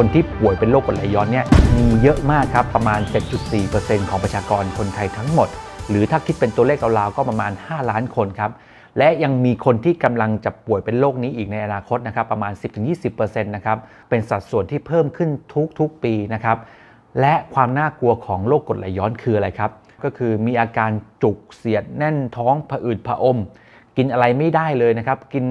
คนที่ป่วยเป็นโรคกรดไหลย้อนเนี่ยมีเยอะมากครับ ประมาณ 7.4%ของประชากรคนไทยทั้งหมด หรือถ้าคิดเป็นตัวเลขราวๆก็ประมาณ 5 ล้านคนครับ และยังมีคนที่กำลังจะป่วยเป็นโรคนี้อีกในอนาคตนะครับประมาณ 10-20%นะครับเป็นสัดส่วนที่เพิ่มขึ้นทุกๆปีนะครับและความน่ากลัวของโรคกรดไหลย้อนคืออะไรครับ ก็คือมีอาการจุกเสียดแน่นท้องผะอืดผะอม กินอะไรไม่ได้เลยนะครับ กิน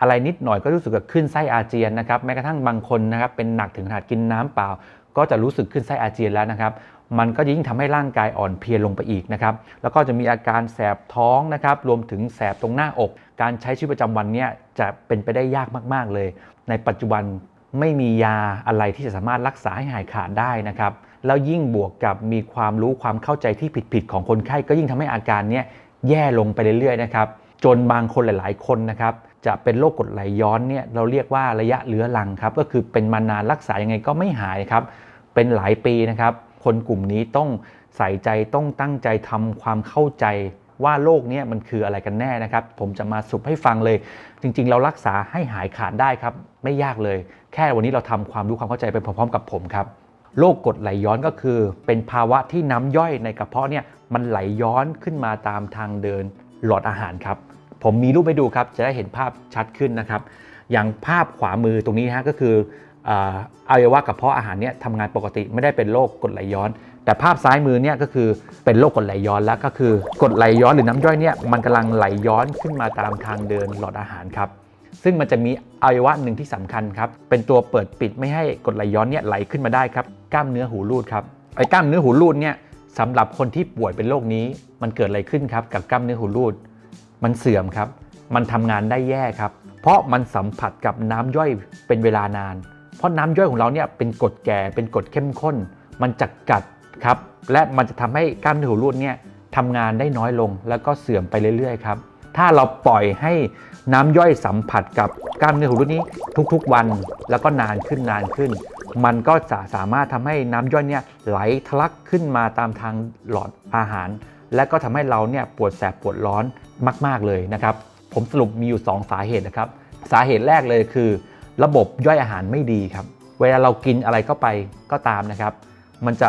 อะไรนิดหน่อยก็รู้สึกกับขึ้นไส้อาเจียนนะครับแม้กระทั่งบางคนนะครับเป็นหนักถึงขนาดกินน้ำเปล่า ก็จะรู้สึกขึ้นไส้อาเจียนแล้วนะครับ มันก็ยิ่งทำให้ร่างกายอ่อนเพลียลงไปอีกนะครับแล้วก็จะมีอาการแสบท้องนะครับรวมถึงแสบตรงหน้าอก การใช้ชีวิตประจำวันเนี่ยจะเป็นไปได้ยากมากๆเลย ในปัจจุบันไม่มียาอะไรที่จะสามารถรักษาให้หายขาดได้นะครับแล้วยิ่งบวกกับมีความรู้ความเข้าใจที่ผิดๆของคนไข้ก็ยิ่งทำให้อาการเนี้ยแย่ลงไปเรื่อยๆนะครับจนบางคนหลาย ๆ คนนะครับ จะเป็นโรคกรดไหลย้อนเนี่ยเราเรียกว่าระยะเรื้อรังครับก็คือเป็นมานานรักษายังไงก็ไม่หายครับ เป็นหลายปีนะครับ คนกลุ่มนี้ต้องใส่ใจต้องตั้งใจทำความเข้าใจว่าโรคเนี้มันคืออะไรกันแน่นะครับ ผมจะมาสุปให้ฟังเลย จริง ๆ เรารักษาให้หายขาดได้ครับ ไม่ยากเลย แค่วันนี้เราทำความรู้ความเข้าใจไปพร้อมๆกับผมครับโรคกรดไหลย้อนก็คือ เป็นภาวะที่น้ำย่อยในกระเพาะเนี่ยมันไหลย้อนขึ้นมาตามทางเดินหลอดอาหารครับ ผมมีรูปให้ดูครับ จะได้เห็นภาพชัดขึ้นนะครับ อย่างภาพขวามือตรงนี้ฮะก็คืออาอวัยวะกระเพาะอาหารเนี่ยทำงานปกติไม่ได้เป็นโรคกรดไหลย้อน แต่ภาพซ้ายมือเนี่ยก็คือเป็นโรคกรดไหลย้อนแล้วก็คือกรดไหลย้อนหรือน้ำย่อยเนี่ยมันกำลังไหลย้อนขึ้นมาตามทางเดินหลอดอาหารครับซึ่งมันจะมีอวัยวะหนึ่งที่สำคัญครับเป็นตัวเปิดปิดไม่ให้กรดไหลย้อนเนี่ยไหลขึ้นมาได้ครับกล้ามเนื้อหูรูดครับไอ้กล้ามเนื้อหูรูดเนี่ยสำหรับคนที่ป่วยเป็นโรคนี้มันเกิดอะไรขึ้นครับกับกล้ามเนื้อหูรูด มันเสื่อมครับ มันทำงานได้แย่ครับ เพราะมันสัมผัสกับน้ำย่อยเป็นเวลานาน เพราะน้ำย่อยของเราเนี่ยเป็นกรดแก่เป็นกรดเข้มข้น มันจะกัดครับ และมันจะทำให้กล้ามเนื้อหูรูดเนี่ยทำงานได้น้อยลงแล้วก็เสื่อมไปเรื่อยๆครับ ถ้าเราปล่อยให้น้ำย่อยสัมผัสกับกล้ามเนื้อหูรูดนี้ทุกๆวัน แล้วก็นานขึ้นนานขึ้น มันก็จะสามารถทำให้น้ำย่อยเนี่ยไหลทะลักขึ้นมาตามทางหลอดอาหาร และก็ทำให้เราเนี่ยปวดแสบปวดร้อนมาก ๆเลยนะครับ ผมสรุปมีอยู่ 2 สาเหตุนะครับ สาเหตุแรกเลยคือ ระบบย่อยอาหารไม่ดีครับ เวลาเรากินอะไรเข้าไปก็ตามนะครับ มันจะ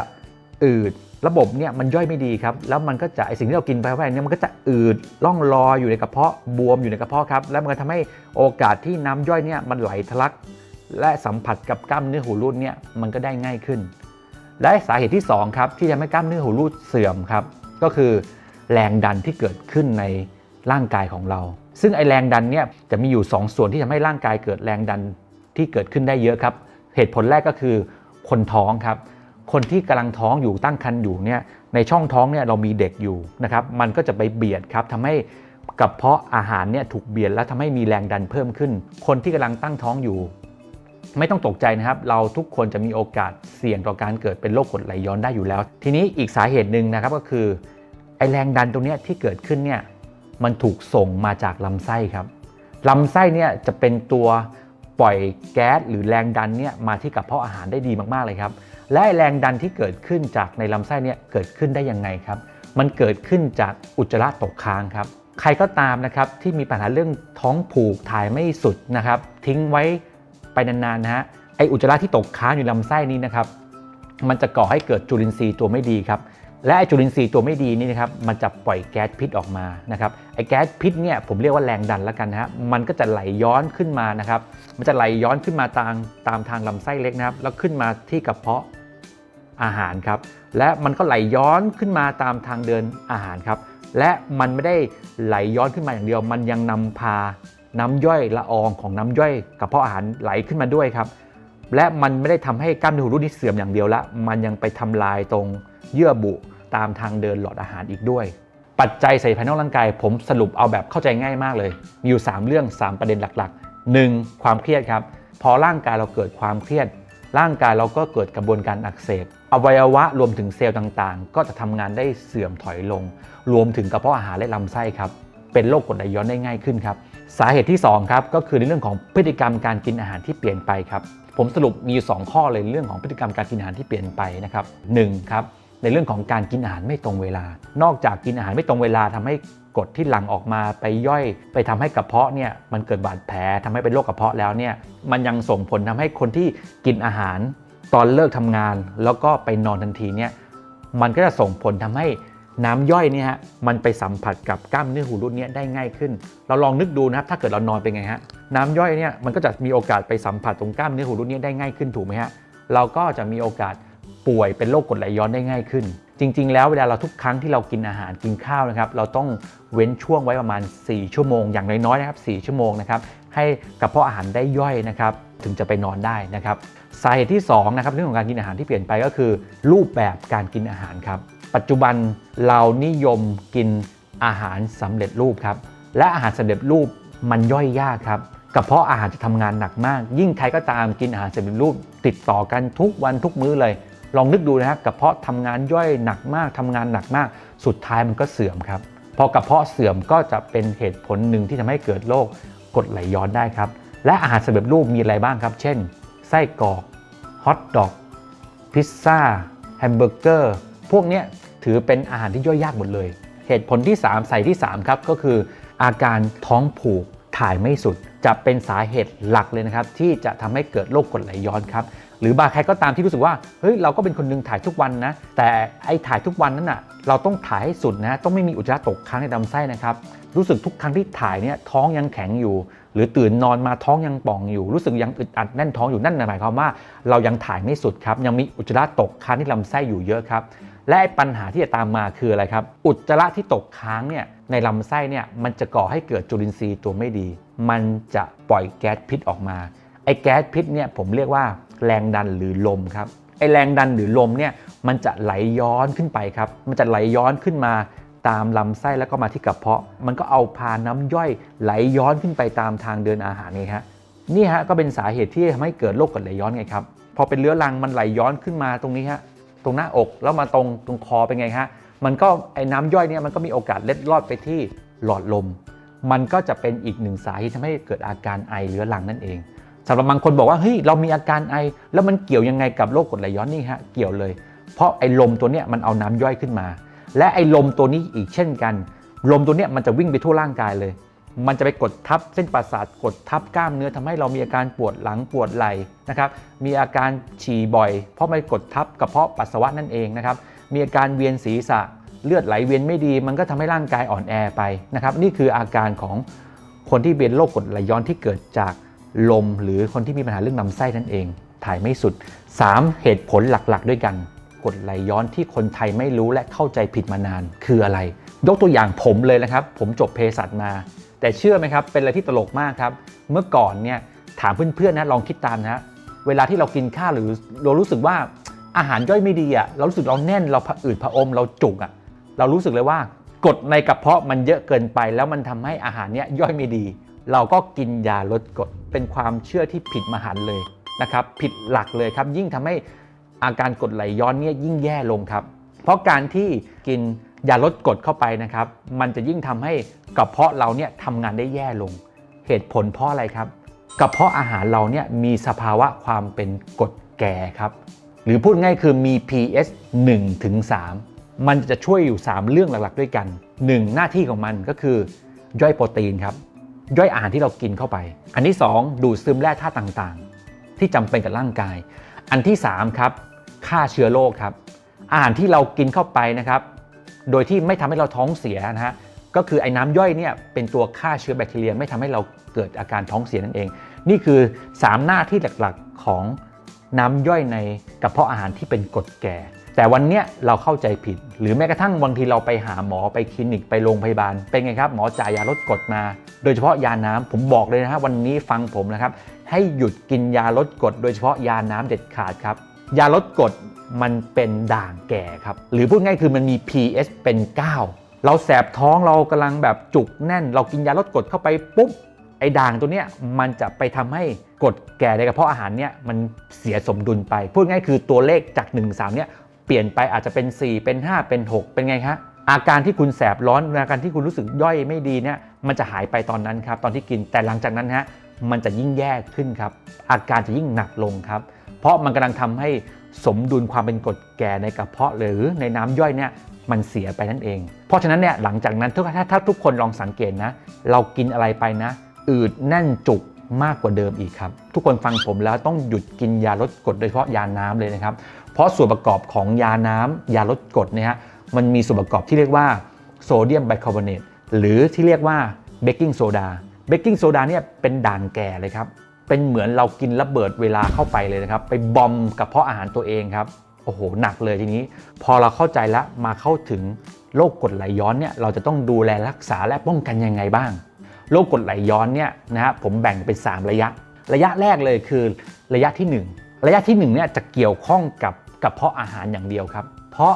อืดระบบเนี่ยมันย่อยไม่ดีครับ แล้วมันก็จะไอสิ่งที่เรากินไปเข้าไปเนี่ยมันก็จะอืดล่องลอยอยู่ในกระเพาะบวมอยู่ในกระเพาะครับ แล้วมันก็ทำให้โอกาสที่น้ำย่อยเนี่ยมันไหลทะลัก และสัมผัสกับกล้ามเนื้อหูรูดเนี่ยมันก็ได้ง่ายขึ้น และสาเหตุที่2ครับที่ทำให้กล้ามเนื้อหูรูดเสื่อมครับ ก็คือแรงดันที่เกิดขึ้นในร่างกายของเรา ซึ่งไอแรงดันเนี่ยจะมีอยู่ 2 ส่วนที่ทำให้ร่างกายเกิดแรงดันที่เกิดขึ้นได้เยอะครับ เหตุผลแรกก็คือคนท้องครับ คนที่กำลังท้องอยู่ตั้งครรภ์อยู่เนี่ยในช่องท้องเนี่ยเรามีเด็กอยู่นะครับ มันก็จะไปเบียดครับทำให้กระเพาะอาหารเนี่ยถูกเบียดแล้วทำให้มีแรงดันเพิ่มขึ้น คนที่กำลังตั้งท้องอยู่ ไม่ต้องตกใจนะครับ เราทุกคนจะมีโอกาสเสี่ยงต่อการเกิดเป็นโรคกรดไหลย้อนได้อยู่แล้ว ทีนี้อีกสาเหตุหนึ่งนะครับก็คือไอแรงดันตรงนี้ที่เกิดขึ้นเนี่ยมันถูกส่งมาจากลำไส้ครับลำไส้เนี่ยจะเป็นตัวปล่อยแก๊สหรือแรงดันเนี่ยมาที่กระเพาะอาหารได้ดีมากๆเลยครับ และแรงดันที่เกิดขึ้นจากในลำไส้เนี่ยเกิดขึ้นได้ยังไงครับ มันเกิดขึ้นจากอุจจาระตกค้างครับ ใครก็ตามนะครับที่มีปัญหาเรื่องท้องผูกถ่ายไม่สุดนะครับ ทิ้งไว้ ไปนานๆนะฮะไออุจจาระที่ตกค้างอยู่ลำไส้นี้นะครับ มันจะก่อให้เกิดจุลินทรีย์ตัวไม่ดีครับและไอจุลินทรีย์ตัวไม่ดีนี่นะครับมันจะปล่อยแก๊สพิษออกมานะครับไอแก๊สพิษเนี่ยผมเรียกว่าแรงดันแล้วกันนะฮะมันก็จะไหลย้อนขึ้นมานะครับ มันจะไหลย้อนขึ้นมาตามตามทางลำไส้เล็กนะครับ แล้วขึ้นมาที่กระเพาะอาหารครับและมันก็ไหลย้อนขึ้นมาตามทางเดินอาหารครับและมันไม่ได้ไหลย้อนขึ้นมาอย่างเดียว มันยังนำพา น้ำย่อยละอองของน้ำย่อยกระเพาะอาหารไหลขึ้นมาด้วยครับ และมันไม่ได้ทำให้กล้ามเนื้อหูรูดนี้เสื่อมอย่างเดียวละมันยังไปทำลายตรงเยื่อบุตามทางเดินหลอดอาหารอีกด้วย ปัจจัยใส่ภายนอกร่างกายผมสรุปเอาแบบเข้าใจง่ายมากเลยมีอยู่ 3 เรื่อง 3 ประเด็นหลักๆ 1. ความเครียดครับ พอร่างกายเราเกิดความเครียด ร่างกายเราก็เกิดกระบวนการอักเสบอวัยวะรวมถึงเซลล์ต่างๆ ก็จะทำงานได้เสื่อมถอยลง รวมถึงกระเพาะอาหารและลำไส้ครับเป็นโรคกรดไหลย้อนได้ง่ายขึ้นครับ สาเหตุที่2ครับก็คือในเรื่องของพฤติกรรมการกินอาหารที่เปลี่ยนไปครับผมสรุปมีอยู่2ข้อเลยเรื่องของพฤติกรรมการกินอาหารที่เปลี่ยนไปนะครับหนึ่งครับในเรื่องของการกินอาหารไม่ตรงเวลา นอกจากกินอาหารไม่ตรงเวลาทำให้กรดที่หลั่งออกมาไปย่อย ไปทำให้กระเพาะเนี่ยมันเกิดบาดแผลทำให้เป็นโรคกระเพาะแล้วเนี่ยมันยังส่งผลทำให้คนที่กินอาหารตอนเลิกทำงาน แล้วก็ไปนอนทันทีเนี่ยมันก็จะส่งผลทำให้ น้ำย่อยเนี่ยฮะมันไปสัมผัสกับกล้ามเนื้อหูรูดเนี้ได้ง่ายขึ้น เราลองนึกดูนะครับถ้าเกิดเรานอนเป็นไงฮะน้ำย่อยเนี่ยมันก็จะมีโอกาสไปสัมผัสตรงกล้ามเนื้อหูรูดเนี้ได้ง่ายขึ้นถูกไหมฮะเราก็จะมีโอกาสป่วยเป็นโรคกรดไหลย้อนได้ง่ายขึ้น จริง ๆ แล้วเวลาเราทุกครั้งที่เรากินอาหารกินข้าวนะครับเราต้องเว้นช่วงไว้ประมาณ 4 ชั่วโมง อย่างน้อยๆนะครับ4ชั่วโมงนะครับให้กระเพาะอาหารได้ย่อยนะครับถึงจะไปนอนได้นะครับสาเหตุที่2นะครับเรื่องของการกินอาหารที่เปลี่ยนไปก็คือ รูปแบบการกินอาหารครับ ปัจจุบันเรานิยมกินอาหารสำเร็จรูปครับ และอาหารสำเร็จรูปมันย่อยยากครับกระเพาะอาหารจะทำงานหนักมาก ยิ่งใครก็ตามกินอาหารสำเร็จรูป ติดต่อกันทุกวันทุกมื้อเลย ลองนึกดูนะฮะกระเพาะทำงานย่อยหนักมากทำงานหนักมาก สุดท้ายมันก็เสื่อมครับพอกระเพาะเสื่อมก็จะเป็นเหตุผลหนึ่งที่ทำให้เกิดโรคกรดไหลย้อนได้ครับ และอาหารสำเร็จรูปมีอะไรบ้างครับ เช่น ไส้กรอกฮอทดอก พิซซ่า แฮมเบอร์เกอร์ พวกเนี้ย ถือเป็นอาหารที่ย่อยยากหมดเลย เหตุผลที่ 3 ใส่ที่ 3 ครับก็คืออาการท้องผูกถ่ายไม่สุด จะเป็นสาเหตุหลักเลยนะครับ ที่จะทำให้เกิดโรคกรดไหลย้อนครับ หรือบางใครก็ตามที่รู้สึกว่าเฮ้ยเราก็เป็นคนหนึงถ่ายทุกวันนะ แต่ไอ้ถ่ายทุกวันนั้นน่ะเราต้องถ่ายให้สุดนะต้องไม่มีอุจจาระตกค้างในลำไส้นะครับรู้สึกทุกครั้งที่ถ่ายเนี่ยท้องยังแข็งอยู่ หรือตื่นนอนมาท้องยังป่องอยู่ รู้สึกยังอึดอัดแน่นท้องอยู่นั่นหมายความว่า เรายังถ่ายไม่สุดครับยังมีอุจจาระตกค้างที่ลำไส้อยู่เยอะครับ และปัญหาที่จะตามมาคืออะไรครับ อุจจาระที่ตกค้างเนี่ยในลำไส้เนี่ยมันจะก่อให้เกิดจุลินทรีย์ตัวไม่ดี มันจะปล่อยแก๊สพิษออกมาไอ้แก๊สพิษเนี่ยผมเรียกว่าแรงดันหรือลมครับไอ้แรงดันหรือลมเนี่ยมันจะไหลย้อนขึ้นไปครับ มันจะไหลย้อนขึ้นมาตามลำไส้แล้วก็มาที่กระเพาะ มันก็เอาพาน้ำย่อยไหลย้อนขึ้นไปตามทางเดินอาหารนี่ฮะนี่ฮะก็เป็นสาเหตุที่ทำให้เกิดโรคกรดไหลย้อนไงครับพอเป็นเรื้อรังมันไหลย้อนขึ้นมาตรงนี้ฮะ รงหน้าอก แล้วมาตรงตรงคอเป็นไงฮะมันก็ไอ้น้ำย่อยเนี่ยมันก็มีโอกาสเล็ดลอดไปที่หลอดลม มันก็จะเป็นอีกหนึ่งสาเหตุทำให้เกิดอาการไอเรื้อรังนั่นเองสำหรับบางคนบอกว่าเฮ้ยเรามีอาการไอ แล้วมันเกี่ยวยังไงกับโรคกรดไหลย้อนนี่ฮะเกี่ยวเลย เพราะไอ้ลมตัวเนี้ยมันเอาน้ำย่อยขึ้นมา และไอ้ลมตัวนี้อีกเช่นกัน ลมตัวเนี้ยมันจะวิ่งไปทั่วร่างกายเลย มันจะไปกดทับเส้นประสาทกดทับกล้ามเนื้อทำให้เรามีอาการปวดหลังปวดไหล่นะครับมีอาการฉี่บ่อย เพราะมันกดทับกระเพาะปัสสาวะนั่นเองนะครับมีอาการเวียนศีรษะเลือดไหลเวียนไม่ดี มันก็ทำให้ร่างกายอ่อนแอไปนะครับนี่คืออาการของคนที่เป็นโรคกดไหลย้อนที่เกิดจากลม หรือคนที่มีปัญหาเรื่องลำไส้นั่นเอง ถ่ายไม่สุด 3 เหตุผลหลักๆ ด้วยกัน กดไหลย้อนที่คนไทยไม่รู้และเข้าใจผิดมานาน คืออะไร ยกตัวอย่างผมเลยนะครับ ผมจบเภสัชมา แต่เชื่อไหมครับ เป็นอะไรที่ตลกมากครับ เมื่อก่อนเนี่ยถามเพื่อนๆนะลองคิดตามนะเวลาที่เรากินข้าวหรือเรารู้สึกว่าอาหารย่อยไม่ดีอะ่ะเรารู้สึกเราแน่นเราผะอืดผะอมเราจุกอะ่ะเรารู้สึกเลยว่ากดในกระเพาะมันเยอะเกินไป แล้วมันทำให้อาหารเนี้ยย่อยไม่ดี เราก็กินยาลดกรดเป็นความเชื่อที่ผิดมหันเลยนะครับผิดหลักเลยครับยิ่งทำให้อาการกดไหลย้อนเนี่ยยิ่งแย่ลงครับ เพราะการที่กิน อย่าลดกรดเข้าไปนะครับ มันจะยิ่งทำให้กระเพาะเราเนี่ยทำงานได้แย่ลง เหตุผลเพราะอะไรครับ กระเพาะอาหารเราเนี่ยมีสภาวะความเป็นกรดแก่ครับ หรือพูดง่ายคือมี pH 1ถึง3มันจะช่วยอยู่ 3 เรื่องหลักๆด้วยกัน 1. หน้าที่ของมันก็คือย่อยโปรตีนครับ ย่อยอาหารที่เรากินเข้าไป อันที่ 2 ดูดซึมแร่ธาตุต่างๆ ที่จำเป็นกับร่างกาย อันที่3ครับฆ่าเชื้อโรคครับ อาหารที่เรากินเข้าไปนะครับ โดยที่ไม่ทำให้เราท้องเสียนะฮะก็คือไอ้น้ำย่อยเนี่ยเป็นตัวฆ่าเชื้อแบคทีเรียไม่ทำให้เราเกิดอาการท้องเสียนั่นเอง นี่คือ 3 หน้าที่หลักๆของน้ำย่อยในกระเพาะอาหารที่เป็นกรดแก่ แต่วันเนี้ยเราเข้าใจผิด หรือแม้กระทั่งบางทีเราไปหาหมอไปคลินิกไปโรงพยาบาล เป็นไงครับ หมอจ่ายยาลดกรดมา โดยเฉพาะยาน้ำผมบอกเลยนะฮะวันนี้ฟังผมนะครับ ให้หยุดกินยาลดกรดโดยเฉพาะยาน้ำเด็ดขาดครับยาลดกรด มันเป็นด่างแก่ครับ หรือพูดง่ายคือมันมี pH เป็น 9 เราแสบท้องเรากำลังแบบจุกแน่น เรากินยาลดกรดเข้าไปปุ๊บไอ้ด่างตัวเนี้ยมันจะไปทำให้กรดแก่ในกระเพาะอาหารเนี่ยมันเสียสมดุลไป พูดง่ายคือตัวเลขจาก 1 3เนี่ยเปลี่ยนไปอาจจะเป็น 4 เป็น 5 เป็น 6 เป็นไงฮะอาการที่คุณแสบร้อนอาการที่คุณรู้สึกย่อยไม่ดีเนี่ยมันจะหายไปตอนนั้นครับตอนที่กินแต่หลังจากนั้นฮะมันจะยิ่งแย่ขึ้นครับอาการจะยิ่งหนักลงครับ เพราะมันกำลังทำให้ สมดุลความเป็นกรดแก่ในกระเพาะหรือในน้ำย่อยเนี่ยมันเสียไปนั่นเอง เพราะฉะนั้นเนี่ยหลังจากนั้นทุกถ้าถ้าทุกคนลองสังเกตนะ เรากินอะไรไปนะ อืดแน่นจุกมากกว่าเดิมอีกครับ ทุกคนฟังผมแล้วต้องหยุดกินยาลดกรดโดยเฉพาะยาน้ำเลยนะครับ เพราะส่วนประกอบของยาน้ำยาลดกรดเนี่ยฮะมันมีส่วนประกอบที่เรียกว่าโซเดียมไบคาร์บอเนตหรือที่เรียกว่าเบกกิ้งโซดาเบกกิ้งโซดาเนี่ยเป็นด่างแก่เลยครับ เป็นเหมือนเรากินระเบิดเวลาเข้าไปเลยนะครับ ไปบอมกับเพาะอาหารตัวเองครับ โอ้โห หนักเลยทีนี้ พอเราเข้าใจแล้วมาเข้าถึงโรคกรดไหลย้อนเนี่ยเราจะต้องดูแลรักษาและป้องกันยังไงบ้างโรคกรดไหลย้อนเนี่ยนะฮะผมแบ่งเป็น 3 ระยะ ระยะแรกเลยคือระยะที่ 1 ระยะที่1เนี่ยจะเกี่ยวข้องกับกระเพาะอาหารอย่างเดียวครับ เพราะ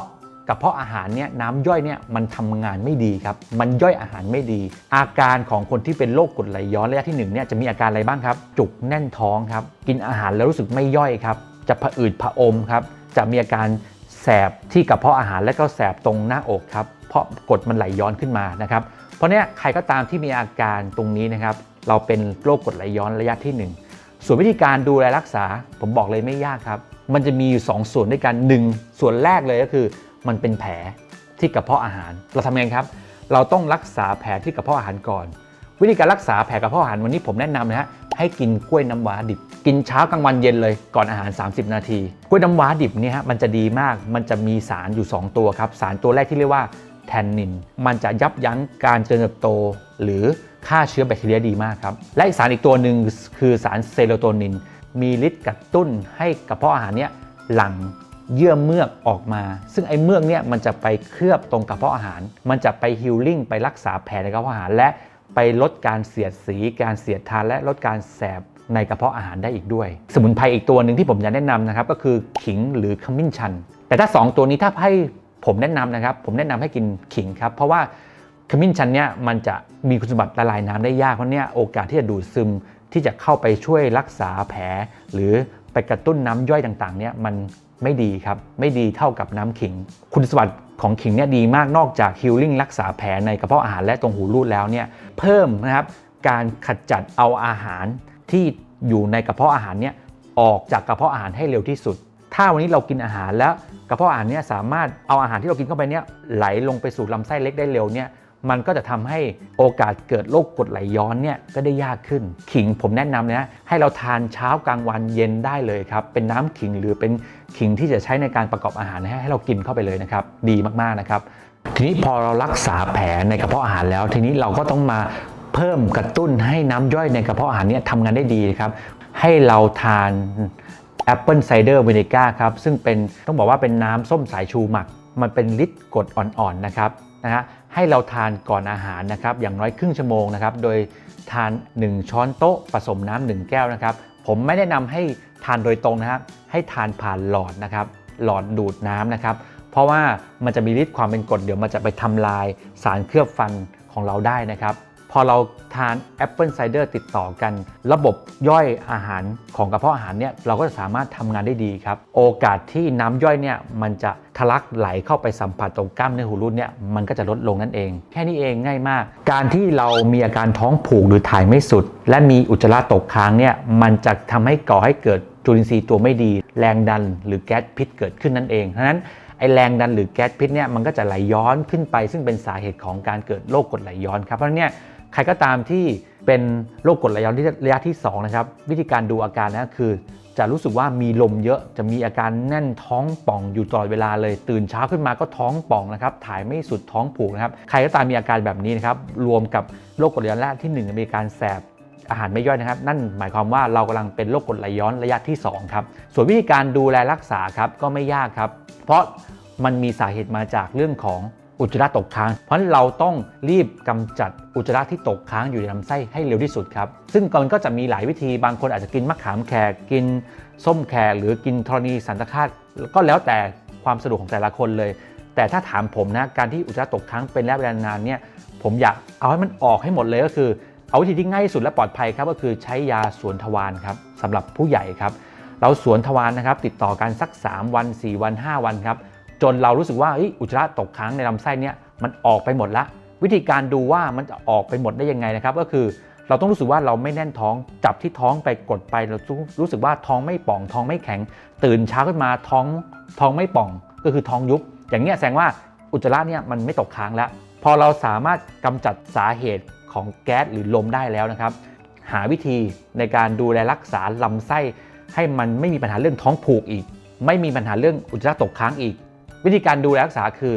กระเพาะอาหารเนี่ยน้ำย่อยเนี่ยมันทำงานไม่ดีครับ มันย่อยอาหารไม่ดี อาการของคนที่เป็นโรคกรดไหลย้อนระยะที่1เนี่ยจะมีอาการอะไรบ้างครับ จุกแน่นท้องครับ กินอาหารแล้วรู้สึกไม่ย่อยครับ จะผะอืดผะอมครับ จะมีอาการแสบที่กระเพาะอาหารและก็แสบตรงหน้าอกครับ เพราะกรดมันไหลย้อนขึ้นมานะครับ เพราะเนี้ยใครก็ตามที่มีอาการตรงนี้นะครับ เราเป็นโรคกรดไหลย้อนระยะที่ 1 ส่วนวิธีการดูแลรักษา ผมบอกเลยไม่ยากครับ มันจะมีอยู่ 2 ส่วนด้วยกัน 1 ส่วนแรกเลยก็คือ มันเป็นแผลที่กระเพาะอาหาร เราทำยังไงครับ เราต้องรักษาแผลที่กระเพาะอาหารก่อน วิธีการรักษาแผลกระเพาะอาหารวันนี้ผมแนะนำนะฮะให้กินกล้วยน้ำว้าดิบ กินเช้ากลางวันเย็นเลยก่อนอาหาร 30 นาที กล้วยน้ำว้าดิบเนี่ยฮะมันจะดีมากมันจะมีสารอยู่ 2 ตัวครับ สารตัวแรกที่เรียกว่าแทนนิน มันจะยับยั้งการเจริญเติบโต หรือฆ่าเชื้อแบคทีเรียดีมากครับ และอีกสารอีกตัวหนึ่งคือสารเซโรโทนิน มีฤทธิ์กระตุ้นให้กระเพาะอาหารเนี่ยหลั่ง เยื่อเมือกออกมา ซึ่งไอ้เมือกเนี่ยมันจะไปเคลือบตรงกระเพาะอาหาร มันจะไปฮิลลิ่งไปรักษาแผลในกระเพาะอาหาร และไปลดการเสียดสีการเสียดทานและลดการแสบในกระเพาะอาหารได้อีกด้วย สมุนไพรอีกตัวหนึ่งที่ผมจะแนะนำนะครับก็คือขิงหรือขมิ้นชัน แต่ถ้า 2 ตัวนี้ถ้าให้ผมแนะนำนะครับ ผมแนะนำให้กินขิงครับเพราะว่าขมิ้นชันเนี่ยมันจะมีคุณสมบัติละลายน้ำได้ยากเพราะเนี่ยโอกาสที่จะดูดซึมที่จะเข้าไปช่วยรักษาแผล หรือไปกระตุ้นน้ำย่อยต่างๆเนี่ยมัน ไม่ดีครับ ไม่ดีเท่ากับน้ำขิง คุณสมบัติของขิงเนี่ยดีมากนอกจากฮิลลิ่งรักษาแผลในกระเพาะอาหารและตรงหูรูดแล้วเนี่ยเพิ่มนะครับการขจัดเอาอาหารที่อยู่ในกระเพาะอาหารเนี่ยออกจากกระเพาะอาหารให้เร็วที่สุด ถ้าวันนี้เรากินอาหารแล้วกระเพาะอาหารเนี่ยสามารถเอาอาหารที่เรากินเข้าไปเนี่ยไหลลงไปสู่ลำไส้เล็กได้เร็วเนี่ย มันก็จะทำให้โอกาสเกิดโรคกรดไหลย้อนเนี่ยก็ได้ยากขึ้น ขิงผมแนะนำนะให้เราทานเช้ากลางวันเย็นได้เลยครับ เป็นน้ำขิงหรือเป็นขิงที่จะใช้ในการประกอบอาหารให้ให้เรากินเข้าไปเลยนะครับ ดีมากๆนะครับ ทีนี้พอเรารักษาแผลในกระเพาะอาหารแล้ว ทีนี้เราก็ต้องมาเพิ่มกระตุ้นให้น้ำย่อยในกระเพาะอาหารเนี่ยทำงานได้ดีครับ ให้เราทานแอปเปิลไซเดอร์วินิก้าครับซึ่งเป็นต้องบอกว่าเป็นน้ำส้มสายชูหมัก มันเป็นฤทธิ์กรดอ่อนๆนะครับนะฮะ ให้เราทานก่อนอาหารนะครับอย่างน้อยครึ่งชั่วโมงนะครับโดยทาน 1 ช้อนโต๊ะผสมน้ำหนึ่งแก้วนะครับผมไม่แนะนำให้ทานโดยตรงนะครับ ให้ทานผ่านหลอดนะครับหลอดดูดน้ำนะครับ เพราะว่ามันจะมีฤทธิ์ความเป็นกรดเดี๋ยวมันจะไปทำลายสารเคลือบฟันของเราได้นะครับ พอเราทานแอปเปิลไซเดอร์ติดต่อกัน ระบบย่อยอาหารของกระเพาะอาหารเนี่ยเราก็จะสามารถทำงานได้ดีครับ โอกาสที่น้ำย่อยเนี่ยมันจะทะลักไหลเข้าไปสัมผัสตรงกล้ามเนื้อหูรูดเนี่ยมันก็จะลดลงนั่นเอง แค่นี้เองง่ายมาก การที่เรามีอาการท้องผูกหรือถ่ายไม่สุด และมีอุจจาระตกค้างเนี่ยมันจะทำให้ก่อให้เกิดจุลินทรีย์ตัวไม่ดี แรงดันหรือแก๊สพิษเกิดขึ้นนั่นเองเพราะนั้นไอแรงดันหรือแก๊สพิษเนี่ยมันก็จะไหลย้อนขึ้นไป ซึ่งเป็นสาเหตุของการเกิดโรคกรดไหลย้อนครับเพราะนั้นเนี่ย ใครก็ตามที่เป็นโรคกรดไหลย้อนระยะที่2นะครับวิธีการดูอาการนะคือ จะรู้สึกว่ามีลมเยอะจะมีอาการแน่นท้องป่องอยู่ตลอดเวลาเลย ตื่นเช้าขึ้นมาก็ท้องป่องนะครับถ่ายไม่สุดท้องผูกนะครับใครก็ตามมีอาการแบบนี้นะครับรวมกับโรคกรดไหลย้อนระยะที่ 1 มีการแสบอาหารไม่ย่อยนะครับ นั่นหมายความว่าเรากำลังเป็นโรคกรดไหลย้อนระยะที่2ครับส่วนวิธีการดูแลรักษาครับก็ไม่ยากครับ เพราะมันมีสาเหตุมาจากเรื่องของ อุจจาระตกค้าง เพราะฉะนั้นเราต้องรีบกำจัดอุจจาระที่ตกค้างอยู่ในลำไส้ให้เร็วที่สุดครับ ซึ่งมันก็จะมีหลายวิธีบางคนอาจจะกินมะขามแขกกินส้มแขกหรือกินธรณีสันตคาตก็แล้วแต่ความสะดวกของแต่ละคนเลย แต่ถ้าถามผมนะการที่อุจจาระตกค้างเป็นระยะเวลานานเนี่ยผมอยากเอาให้มันออกให้หมดเลยก็คือ เอาวิธีที่ง่ายที่สุดและปลอดภัยครับก็คือใช้ยาสวนทวารครับสำหรับผู้ใหญ่ครับเราสวนทวารนะครับติดต่อกันสัก 3 วัน 4 วัน 5 วันครับ จนเรารู้สึกว่าอุจจาระตกค้างในลำไส้เนี่ยมันออกไปหมดละ วิธีการดูว่ามันจะออกไปหมดได้ยังไงนะครับ ก็คือเราต้องรู้สึกว่าเราไม่แน่นท้องจับที่ท้องไปกดไปเรารู้สึกว่าท้องไม่ป่องท้องไม่แข็ง ตื่นเช้าขึ้นมาท้องท้องไม่ป่องก็คือท้องยุบ อย่างเงี้ยแสดงว่าอุจจาระเนี่ยมันไม่ตกค้างแล้ว พอเราสามารถกำจัดสาเหตุของแก๊สหรือลมได้แล้วนะครับ หาวิธีในการดูแลรักษาลำไส้ ให้มันไม่มีปัญหาเรื่องท้องผูกอีก ไม่มีปัญหาเรื่องอุจจาระตกค้างอีก วิธีการดูแลรักษาคือ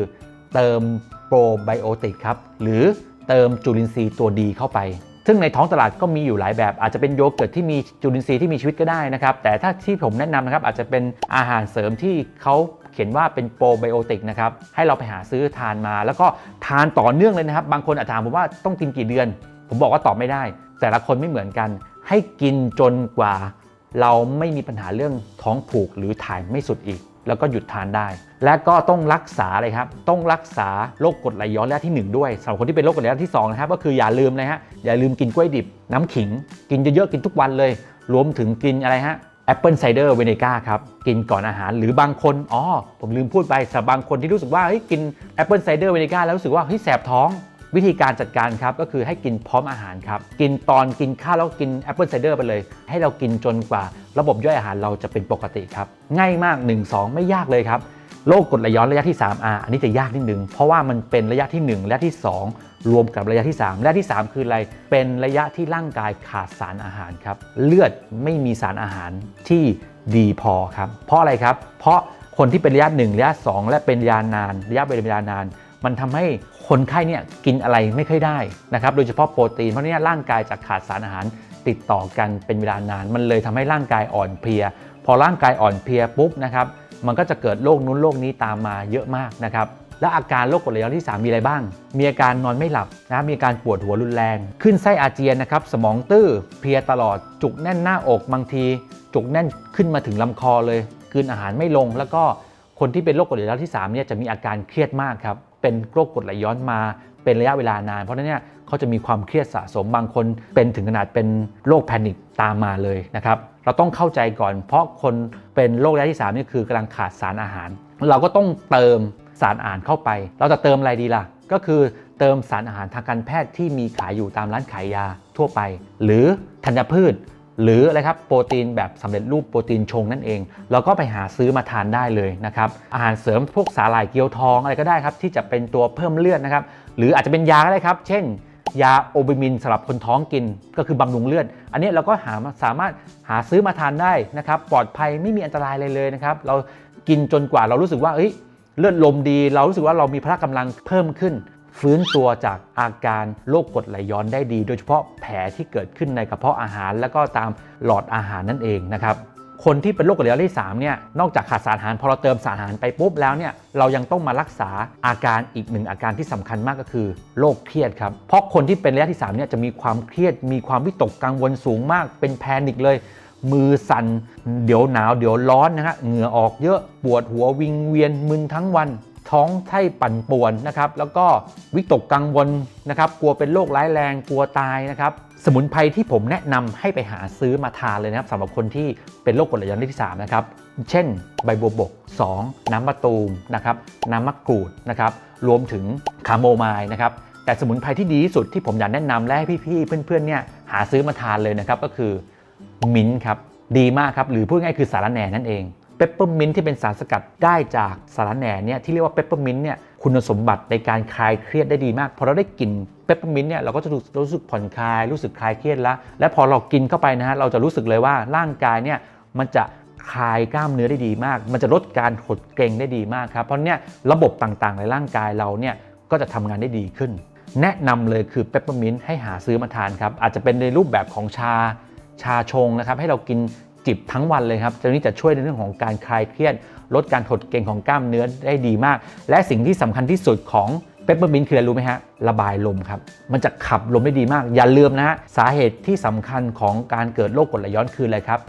เติมโปรไบโอติกครับหรือเติมจุลินทรีย์ตัวดีเข้าไป ซึ่งในท้องตลาดก็มีอยู่หลายแบบ อาจจะเป็นโยเกิร์ตที่มีจุลินทรีย์ที่มีชีวิตก็ได้นะครับ แต่ถ้าที่ผมแนะนำนะครับอาจจะเป็นอาหารเสริมที่เขาเขียนว่าเป็นโปรไบโอติกนะครับ ให้เราไปหาซื้อทานมา แล้วก็ทานต่อเนื่องเลยนะครับ บางคนอาจจะถามผมว่าต้องกินกี่เดือน ผมบอกว่าตอบไม่ได้ แต่ละคนไม่เหมือนกัน ให้กินจนกว่า เราไม่มีปัญหาเรื่องท้องผูกหรือถ่ายไม่สุดอีก แล้วก็หยุดทานได้ และก็ต้องรักษาเลยครับ ต้องรักษาโรคกรดไหลย้อนระยะที่ 1 ด้วยสำหรับคนที่เป็นโรคกรดไหลย้อนที่2นะครับก็คืออย่าลืมเลยฮะอย่าลืมกินกล้วยดิบ น้ำขิง กินเยอะๆกินทุกวันเลย รวมถึงกินอะไรฮะแอปเปิลไซเดอร์เวเนก้าครับ กินก่อนอาหารหรือบางคนอ๋อผมลืมพูดไปสำหรับบางคนที่รู้สึกว่าเฮ้ยกินแอปเปิลไซเดอร์เวเนก้าแล้วรู้สึกว่าเฮ้ยแสบท้อง วิธีการจัดการครับก็คือให้กินพร้อมอาหารครับ กินตอนกินข้าวแล้วกินแอปเปิลไซเดอร์ไปเลย ให้เรากินจนกว่า ระบบย่อยอาหารเราจะเป็นปกติครับ ง่ายมาก 1 2 ไม่ยากเลยครับโรคกรดไหลย้อนระยะที่3อะอันนี้จะยากนิดนึง เพราะว่ามันเป็นระยะที่1ระยะที่ 2 รวมกับระยะที่3ระยะที่ 3 คืออะไร เป็นระยะที่ร่างกายขาดสารอาหารครับ เลือดไม่มีสารอาหารที่ดีพอครับ เพราะอะไรครับ เพราะคนที่เป็นระยะ 1 ระยะ 2 และเป็นระยะนาน ระยะเวลานาน มันทำให้คนไข้เนี่ยกินอะไรไม่ค่อยได้นะครับโดยเฉพาะโปรตีนเพราะเนี่ยร่างกายจะขาดสารอาหารติดต่อกันเป็นเวลานาน มันเลยทำให้ร่างกายอ่อนเพลีย พอร่างกายอ่อนเพลียปุ๊บนะครับมันก็จะเกิดโรคนู้นโรคนี้ตามมาเยอะมากนะครับและอาการโรคกรดไหลย้อนที่ 3 มีอะไรบ้าง มีอาการนอนไม่หลับนะมีอาการปวดหัวรุนแรง ขึ้นไส้อาเจียนนะครับ สมองตื้อ เพลียตลอด จุกแน่นหน้าอก บางที จุกแน่นขึ้นมาถึงลำคอเลยกลืนอาหารไม่ลง แล้วก็คนที่เป็นโรคกรดไหลย้อนที่3เนี่ยจะมีอาการเครียดมากครับ เป็นโรคกรดไหลย้อนมา เป็นระยะเวลานาน เพราะนั้นเนี่ยเขาจะมีความเครียดสะสมบางคนเป็นถึงขนาดเป็นโรคแพนิคตามมาเลยนะครับเราต้องเข้าใจก่อน เพราะคนเป็นโรคระยะที่ 3 นี่คือกำลังขาดสารอาหาร เราก็ต้องเติมสารอาหารเข้าไป เราจะเติมอะไรดีล่ะ ก็คือเติมสารอาหารทางการแพทย์ที่มีขายอยู่ตามร้านขายยาทั่วไป หรือธัญพืช หรืออะไรครับโปรตีนแบบสำเร็จรูปโปรตีนชงนั่นเอง เราก็ไปหาซื้อมาทานได้เลยนะครับอาหารเสริมพวกสาหร่ายเกี๊ยวทองอะไรก็ได้ครับที่จะเป็นตัวเพิ่มเลือดนะครับหรืออาจจะเป็นยาก็ได้ครับ เช่น ยาโอบิมินสำหรับคนท้องกินก็คือบำรุงเลือด อันนี้เราก็หาสามารถหาซื้อมาทานได้นะครับปลอดภัยไม่มีอันตรายอะไรเลยนะครับเรากินจนกว่าเรารู้สึกว่าเอ้ยเลือดลมดี เรารู้สึกว่าเรามีพละกำลังเพิ่มขึ้น ฟื้นตัวจากอาการโรคกรดไหลย้อนได้ดี โดยเฉพาะแผลที่เกิดขึ้นในกระเพาะอาหาร แล้วก็ตามหลอดอาหารนั่นเองนะครับคนที่เป็นโรคกรดไหลย้อนที่3เนี่ยนอกจากขาดสารอาหารพอเราเติมสารอาหารไปปุ๊บแล้วเนี่ยเรายังต้องมารักษาอาการอีกหนึ่งอาการที่สำคัญมากก็คือโรคเครียดครับเพราะคนที่เป็นระยะที่3เนี่ยจะมีความเครียด มีความวิตกกังวลสูงมาก เป็นแพนิคเลยมือสั่น เดี๋ยวหนาว เดี๋ยวร้อนนะฮะ เหงื่อออกเยอะ ปวดหัววิงเวียนมึนทั้งวัน ท้องไส้ปั่นป่วนนะครับ แล้วก็วิตกกังวลนะครับ กลัวเป็นโรคร้ายแรง กลัวตายนะครับ สมุนไพรที่ผมแนะนำให้ไปหาซื้อมาทานเลยนะครับสำหรับคนที่เป็นโรคกรดไหลย้อนที่ 3 นะครับ เช่น ใบบัวบก 2 น้ำมะตูมนะครับ น้ำมะกรูดนะครับ รวมถึงคาโมไมล์นะครับ แต่สมุนไพรที่ดีที่สุดที่ผมอยากแนะนำและให้พี่ๆเพื่อนๆเนี่ยหาซื้อมาทานเลยนะครับ ก็คือมิ้นครับ ดีมากครับ หรือพูดง่ายคือสารแหน่นั่นเอง เปปเปอร์มินท์ที่เป็นสารสกัดได้จากสารแหน่เนี่ยที่เรียกว่าเปปเปอร์มินท์เนี่ยคุณสมบัติในการคลายเครียดได้ดีมาก พอเราได้กลิ่นเปปเปอร์มินท์เนี่ยเราก็จะรู้รู้สึกผ่อนคลายรู้สึกคลายเครียดแล้วและพอเรากินเข้าไปนะฮะเราจะรู้สึกเลยว่าร่างกายเนี่ยมันจะคลายกล้ามเนื้อได้ดีมาก มันจะลดการหดเกร็งได้ดีมากครับเพราะเนี่ยระบบต่างๆ ในร่างกายเราเนี่ยก็จะทำงานได้ดีขึ้น แนะนำเลยคือเปปเปอร์มินต์ให้หาซื้อมาทานครับอาจจะเป็นในรูปแบบของชาชาชงนะครับให้เรากิน จิบทั้งวันเลยครับตัวนี้จะช่วยในเรื่องของการคลายเครียด ลดการหดเกร็งของกล้ามเนื้อได้ดีมาก และสิ่งที่สำคัญที่สุดของเปปเปอร์มินต์คืออะไรรู้ไหมฮะ ระบายลมครับ มันจะขับลมได้ดีมาก อย่าลืมนะฮะ สาเหตุที่สำคัญของการเกิดโรคกรดไหลย้อนคืออะไรครับ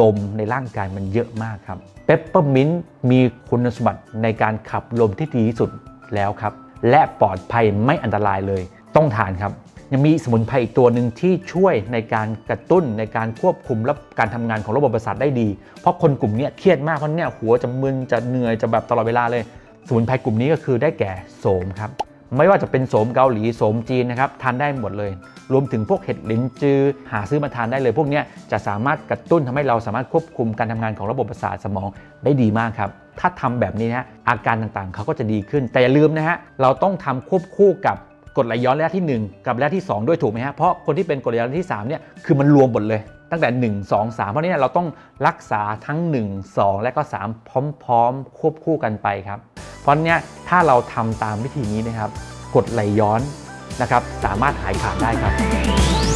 ลมในร่างกายมันเยอะมากครับเปปเปอร์มินต์มีคุณสมบัติในการขับลมที่ดีที่สุดแล้วครับ และปลอดภัยไม่อันตรายเลย ต้องทานครับ ยังมีสมุนไพรอีกตัวหนึ่งที่ช่วยในการกระตุ้นในการควบคุมและการทำงานของระบบประสาทได้ดี เพราะคนกลุ่มนี้เครียดมากเพราะเนี่ยหัวจะมึนจะเหนื่อยจะแบบตลอดเวลาเลย สมุนไพรกลุ่มนี้ก็คือได้แก่โสมครับไม่ว่าจะเป็นโสมเกาหลีโสมจีนนะครับทานได้หมดเลย รวมถึงพวกเห็ดหลินจือ หาซื้อมาทานได้เลย พวกเนี้ยจะสามารถกระตุ้นทำให้เราสามารถควบคุมการทำงานของระบบประสาทสมองได้ดีมากครับ ถ้าทำแบบนี้นะอาการต่างๆ เขาก็จะดีขึ้น แต่อย่าลืมนะฮะเราต้องทำควบคู่กับ กดไหลย้อนระยะที่ 1 กับระยะที่ 2 ด้วยถูกไหมฮะเพราะคนที่เป็นกดไหลย้อนที่3เนี่ยคือมันรวมหมดเลย ตั้งแต่ 1 2 3 เพราะนี้เราต้องรักษาทั้ง 1 2 และก็ 3 พร้อมๆ ควบคู่กันไปครับ เพราะนี้ถ้าเราทำตามวิธีนี้นะครับ กดไหลย้อนนะครับสามารถหายขาดได้ครับ